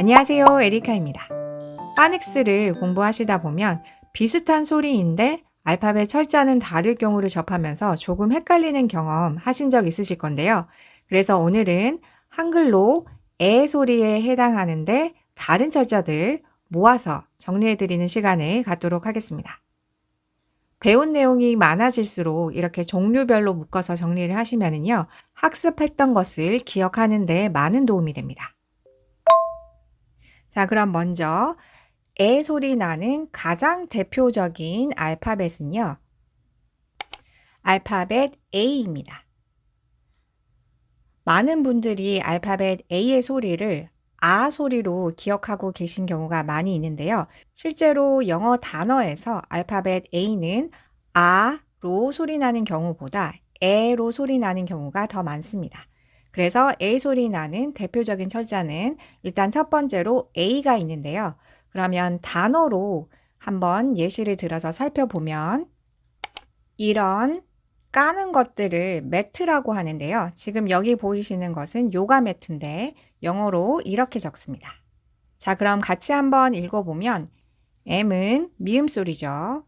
안녕하세요. 에리카입니다. 파닉스를 공부하시다 보면 비슷한 소리인데 알파벳 철자는 다를 경우를 접하면서 조금 헷갈리는 경험 하신 적 있으실 건데요. 그래서 오늘은 한글로 에 소리에 해당하는데 다른 철자들 모아서 정리해드리는 시간을 갖도록 하겠습니다. 배운 내용이 많아질수록 이렇게 종류별로 묶어서 정리를 하시면은요, 학습했던 것을 기억하는데 많은 도움이 됩니다. 자, 그럼 먼저 에 소리 나는 가장 대표적인 알파벳은요. 알파벳 A입니다. 많은 분들이 알파벳 A의 소리를 아 소리로 기억하고 계신 경우가 많이 있는데요. 실제로 영어 단어에서 알파벳 A는 아로 소리 나는 경우보다 에로 소리 나는 경우가 더 많습니다. 그래서 A 소리 나는 대표적인 철자는 일단 첫 번째로 A가 있는데요. 그러면 단어로 한번 예시를 들어서 살펴보면 이런 까는 것들을 매트라고 하는데요. 지금 여기 보이시는 것은 요가 매트인데 영어로 이렇게 적습니다. 자, 그럼 같이 한번 읽어보면 M은 미음 소리죠.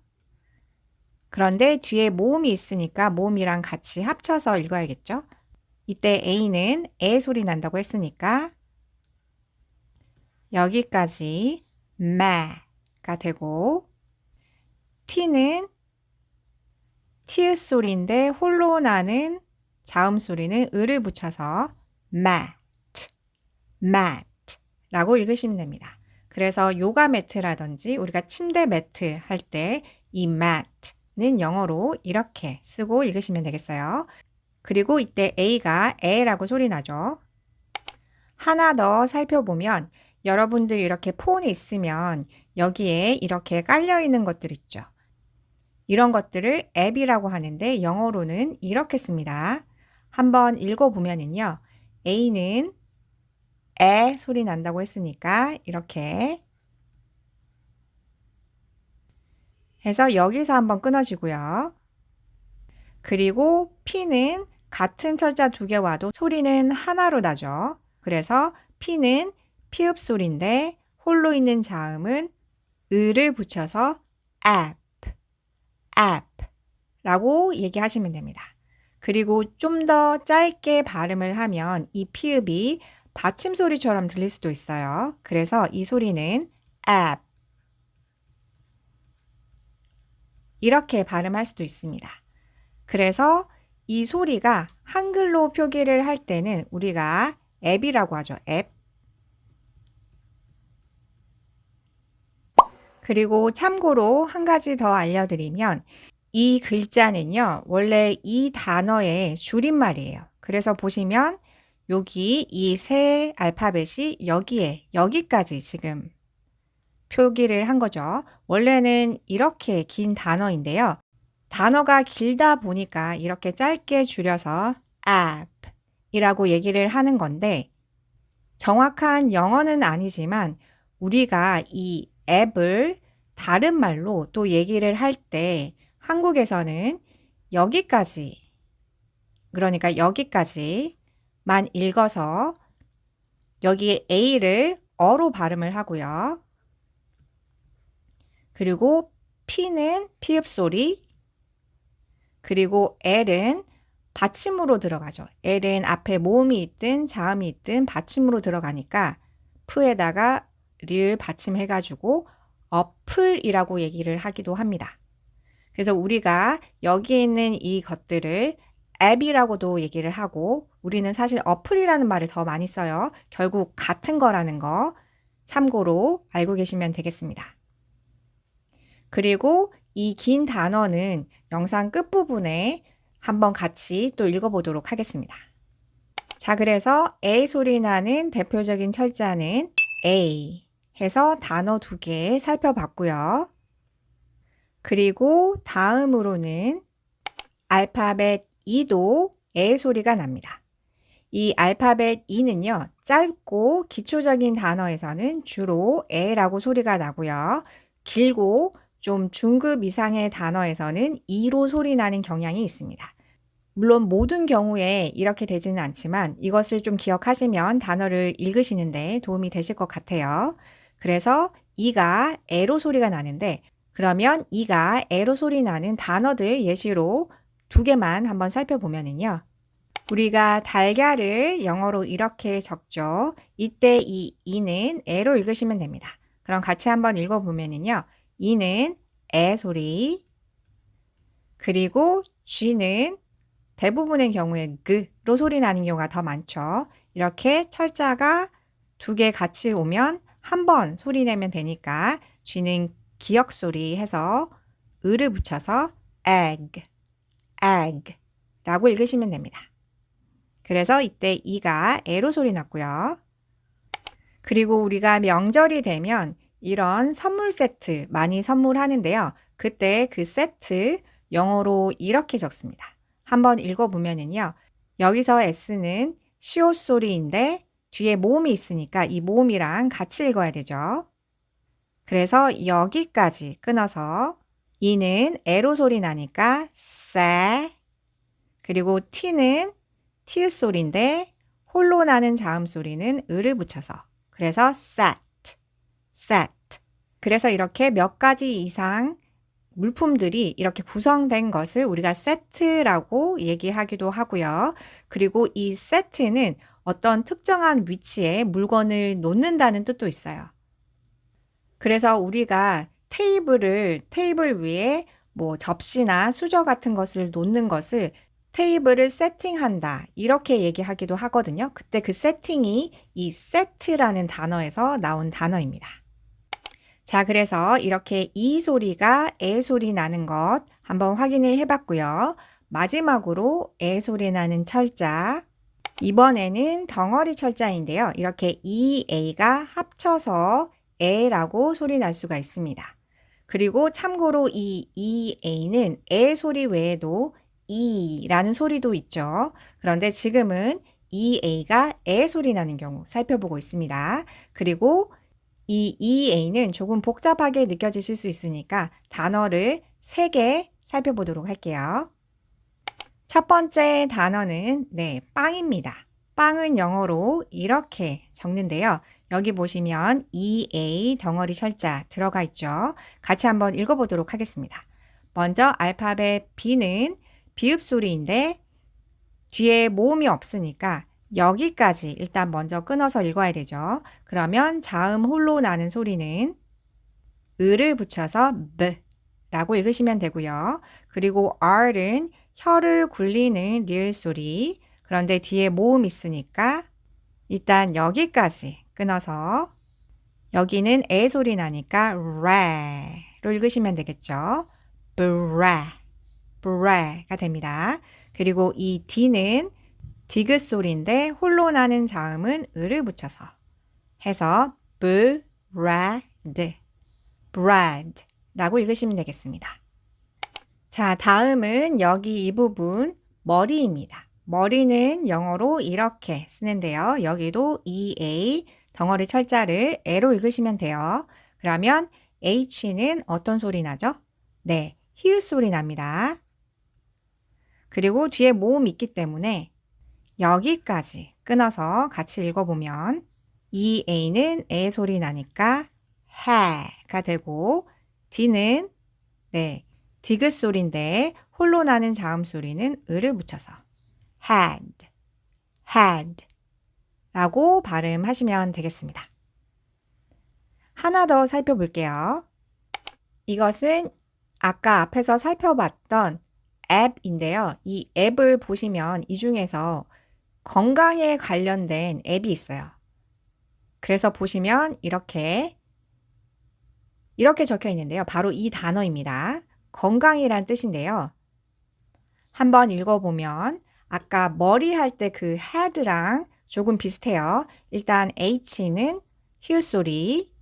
그런데 뒤에 모음이 있으니까 모음이랑 같이 합쳐서 읽어야겠죠? 이때 A는 에 소리 난다고 했으니까 여기까지 매가 되고 T는 티읕 소리인데 홀로 나는 자음 소리는 을을 붙여서 mat, mat 라고 읽으시면 됩니다. 그래서 요가 매트라든지 우리가 침대 매트 할 때 이 mat는 영어로 이렇게 쓰고 읽으시면 되겠어요. 그리고 이때 A가 에라고 소리 나죠. 하나 더 살펴보면 여러분들 이렇게 폰이 있으면 여기에 이렇게 깔려 있는 것들 있죠. 이런 것들을 앱이라고 하는데 영어로는 이렇게 씁니다. 한번 읽어보면은요. A는 에 소리 난다고 했으니까 이렇게 해서 여기서 한번 끊어지고요. 그리고 P는 같은 철자 두 개 와도 소리는 하나로 나죠. 그래서 P는 피읍 소리인데 홀로 있는 자음은 을을 붙여서 app, app 라고 얘기하시면 됩니다. 그리고 좀 더 짧게 발음을 하면 이 피읍이 받침 소리처럼 들릴 수도 있어요. 그래서 이 소리는 app 이렇게 발음할 수도 있습니다. 그래서 이 소리가 한글로 표기를 할 때는 우리가 앱이라고 하죠. 앱. 그리고 참고로 한 가지 더 알려드리면 이 글자는요, 원래 이 단어의 줄임말이에요. 그래서 보시면 여기 이 세 알파벳이 여기에, 여기까지 지금 표기를 한 거죠. 원래는 이렇게 긴 단어인데요. 단어가 길다 보니까 이렇게 짧게 줄여서 app 이라고 얘기를 하는 건데 정확한 영어는 아니지만 우리가 이 앱을 다른 말로 또 얘기를 할 때 한국에서는 여기까지 그러니까 여기까지만 읽어서 여기 A를 어로 발음을 하고요. 그리고 P는 피읍 소리 그리고 L은 받침으로 들어가죠. L은 앞에 모음이 있든 자음이 있든 받침으로 들어가니까 프에다가 를 받침해가지고 어플이라고 얘기를 하기도 합니다. 그래서 우리가 여기에 있는 이 것들을 앱이라고도 얘기를 하고 우리는 사실 어플이라는 말을 더 많이 써요. 결국 같은 거라는 거 참고로 알고 계시면 되겠습니다. 그리고 이 긴 단어는 영상 끝부분에 한번 같이 또 읽어보도록 하겠습니다. 자, 그래서 A 소리 나는 대표적인 철자는 A 해서 단어 두 개 살펴봤고요. 그리고 다음으로는 알파벳 E도 에 소리가 납니다. 이 알파벳 E는요, 짧고 기초적인 단어에서는 주로 에라고 소리가 나고요. 길고 좀 중급 이상의 단어에서는 이로 소리 나는 경향이 있습니다. 물론 모든 경우에 이렇게 되지는 않지만 이것을 좀 기억하시면 단어를 읽으시는데 도움이 되실 것 같아요. 그래서 이가 에로 소리가 나는데 그러면 이가 에로 소리 나는 단어들 예시로 두 개만 한번 살펴보면은요. 우리가 달걀을 영어로 이렇게 적죠. 이때 이 이는 에로 읽으시면 됩니다. 그럼 같이 한번 읽어보면은요. 이는 에 소리 그리고 쥐는 대부분의 경우에 그로 소리 나는 경우가 더 많죠. 이렇게 철자가 두 개 같이 오면 한 번 소리 내면 되니까 쥐는 기역 소리 해서 을을 붙여서 egg, egg 라고 읽으시면 됩니다. 그래서 이때 이가 에로 소리 났고요. 그리고 우리가 명절이 되면 이런 선물 세트 많이 선물하는데요. 그때 그 세트 영어로 이렇게 적습니다. 한번 읽어보면은요. 여기서 S는 시옷 소리인데 뒤에 모음이 있으니까 이 모음이랑 같이 읽어야 되죠. 그래서 여기까지 끊어서 이는 에로 소리 나니까 쎄 그리고 T는 티읕 소리인데 홀로 나는 자음 소리는 을을 붙여서 그래서 sat, sat. 그래서 이렇게 몇 가지 이상 물품들이 이렇게 구성된 것을 우리가 세트라고 얘기하기도 하고요. 그리고 이 세트는 어떤 특정한 위치에 물건을 놓는다는 뜻도 있어요. 그래서 우리가 테이블을 테이블 위에 뭐 접시나 수저 같은 것을 놓는 것을 테이블을 세팅한다. 이렇게 얘기하기도 하거든요. 그때 그 세팅이 이 세트라는 단어에서 나온 단어입니다. 자, 그래서 이렇게 이 소리가 에 소리 나는 것 한번 확인을 해봤고요. 마지막으로 에 소리 나는 철자. 이번에는 덩어리 철자인데요. 이렇게 이 A가 합쳐서 에라고 소리 날 수가 있습니다. 그리고 참고로 이 EA는 에 소리 외에도 이라는 소리도 있죠. 그런데 지금은 EA가 에 소리 나는 경우 살펴보고 있습니다. 그리고 이 EA는 조금 복잡하게 느껴지실 수 있으니까 단어를 3개 살펴보도록 할게요. 첫 번째 단어는 네, 빵입니다. 빵은 영어로 이렇게 적는데요. 여기 보시면 EA 덩어리 철자 들어가 있죠. 같이 한번 읽어보도록 하겠습니다. 먼저 알파벳 B는 비읍 소리인데 뒤에 모음이 없으니까 여기까지 일단 먼저 끊어서 읽어야 되죠. 그러면 자음 홀로 나는 소리는 을을 붙여서 b 라고 읽으시면 되고요. 그리고 r은 혀를 굴리는 리을 소리. 그런데 뒤에 모음 있으니까 일단 여기까지 끊어서 여기는 에 소리 나니까 레로 읽으시면 되겠죠. 브레, 브레가 됩니다. 그리고 이 D는 디귿 소리인데 홀로 나는 자음은 을을 붙여서 해서 bread, bread 라고 읽으시면 되겠습니다. 자, 다음은 여기 이 부분 머리입니다. 머리는 영어로 이렇게 쓰는데요. 여기도 EA 덩어리 철자를 A로 읽으시면 돼요. 그러면 H는 어떤 소리 나죠? 네, 히읗 소리 납니다. 그리고 뒤에 모음이 있기 때문에 여기까지 끊어서 같이 읽어보면 이 A는 에 소리 나니까 해가 되고 D는 네 디귿 소리인데 홀로 나는 자음 소리는 을을 붙여서 had, had 라고 발음하시면 되겠습니다. 하나 더 살펴볼게요. 이것은 아까 앞에서 살펴봤던 앱인데요. 이 앱을 보시면 이 중에서 건강에 관련된 앱이 있어요. 그래서 보시면 이렇게 이렇게 적혀 있는데요. 바로 이 단어입니다. 건강이란 뜻인데요. 한번 읽어보면 아까 머리 할 때 그 head랑 조금 비슷해요. 일단 H는 히읗 소리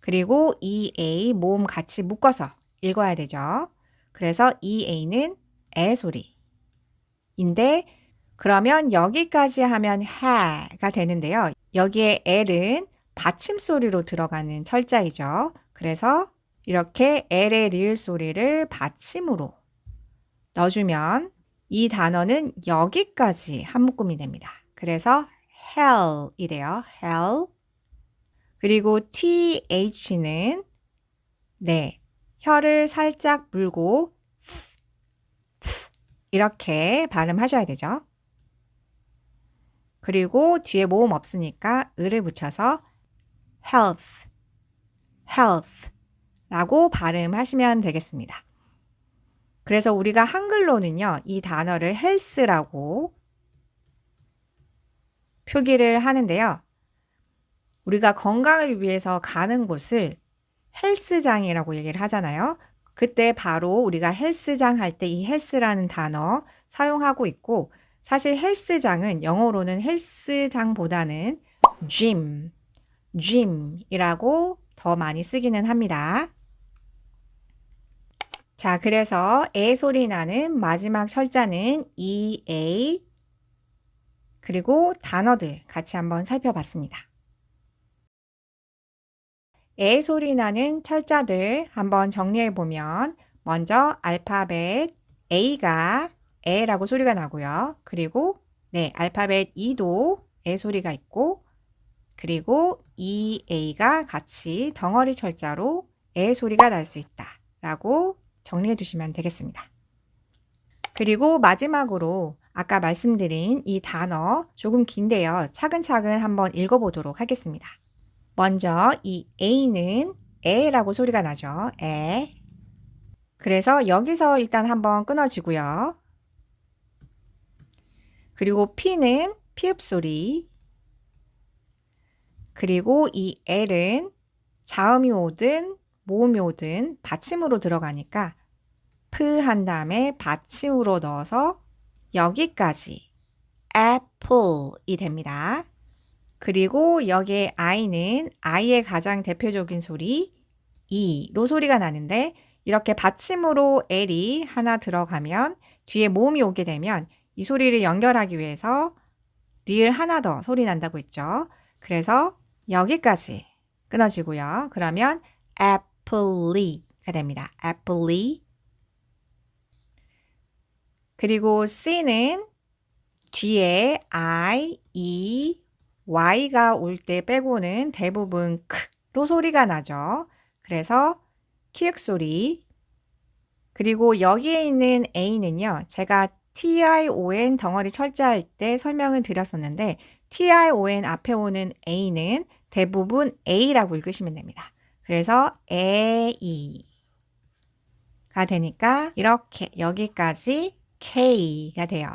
그리고 EA 모음 같이 묶어서 읽어야 되죠. 그래서 EA는 에 소리인데 그러면 여기까지 하면 해가 되는데요. 여기에 L은 받침 소리로 들어가는 철자이죠. 그래서 이렇게 L의 리을 소리를 받침으로 넣어주면 이 단어는 여기까지 한 묶음이 됩니다. 그래서 hell이 돼요. hell. 그리고 th는 네, 혀를 살짝 물고 이렇게 발음하셔야 되죠. 그리고 뒤에 모음 없으니까 을을 붙여서 health, health 라고 발음하시면 되겠습니다. 그래서 우리가 한글로는요, 이 단어를 헬스라고 표기를 하는데요. 우리가 건강을 위해서 가는 곳을 헬스장이라고 얘기를 하잖아요. 그때 바로 우리가 헬스장 할 때 이 헬스라는 단어 사용하고 있고 사실 헬스장은 영어로는 헬스장보다는 gym, gym이라고 더 많이 쓰기는 합니다. 자, 그래서 에 소리 나는 마지막 철자는 EA 그리고 단어들 같이 한번 살펴봤습니다. 에 소리 나는 철자들 한번 정리해 보면 먼저 알파벳 A가 에라고 소리가 나고요. 그리고 네, 알파벳 E도 에 소리가 있고 그리고 EA가 같이 덩어리 철자로 에 소리가 날 수 있다. 라고 정리해 주시면 되겠습니다. 그리고 마지막으로 아까 말씀드린 이 단어 조금 긴데요. 차근차근 한번 읽어보도록 하겠습니다. 먼저 이 A는 에라고 소리가 나죠. 에. 그래서 여기서 일단 한번 끊어지고요. 그리고 P는 피읍 소리. 그리고 이 L은 자음이 오든 모음이 오든 받침으로 들어가니까 프 한 다음에 받침으로 넣어서 여기까지 apple이 됩니다. 그리고 여기에 I는 I의 가장 대표적인 소리 E로 소리가 나는데 이렇게 받침으로 L이 하나 들어가면 뒤에 모음이 오게 되면 이 소리를 연결하기 위해서 리을 하나 더 소리 난다고 했죠. 그래서 여기까지 끊어지고요. 그러면 apply가 됩니다. apply. 그리고 C는 뒤에 I, E, Y가 올 때 빼고는 대부분 크로 소리가 나죠. 그래서 키읔 소리. 그리고 여기에 있는 A는요. 제가 TION 덩어리 철자할 때 설명을 드렸었는데 TION 앞에 오는 A는 대부분 A라고 읽으시면 됩니다. 그래서 A가 되니까 이렇게 여기까지 K가 돼요.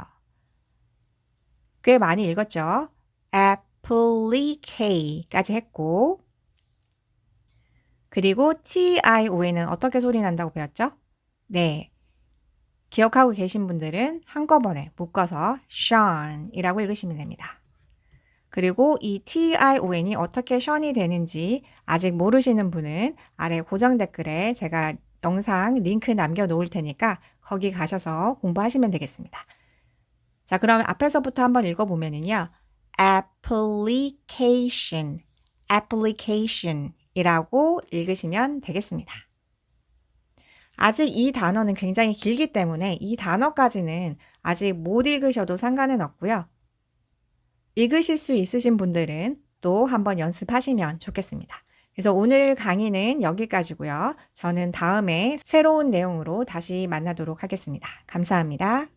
꽤 많이 읽었죠? applyK까지 했고 그리고 TION은 어떻게 소리 난다고 배웠죠? 네. 기억하고 계신 분들은 한꺼번에 묶어서 Sean이라고 읽으시면 됩니다. 그리고 이 TION이 어떻게 션이 되는지 아직 모르시는 분은 아래 고정 댓글에 제가 영상 링크 남겨 놓을 테니까 거기 가셔서 공부하시면 되겠습니다. 자, 그러면 앞에서부터 한번 읽어보면은요. application, application 이라고 읽으시면 되겠습니다. 아직 이 단어는 굉장히 길기 때문에 이 단어까지는 아직 못 읽으셔도 상관은 없고요. 읽으실 수 있으신 분들은 또 한번 연습하시면 좋겠습니다. 그래서 오늘 강의는 여기까지고요. 저는 다음에 새로운 내용으로 다시 만나도록 하겠습니다. 감사합니다.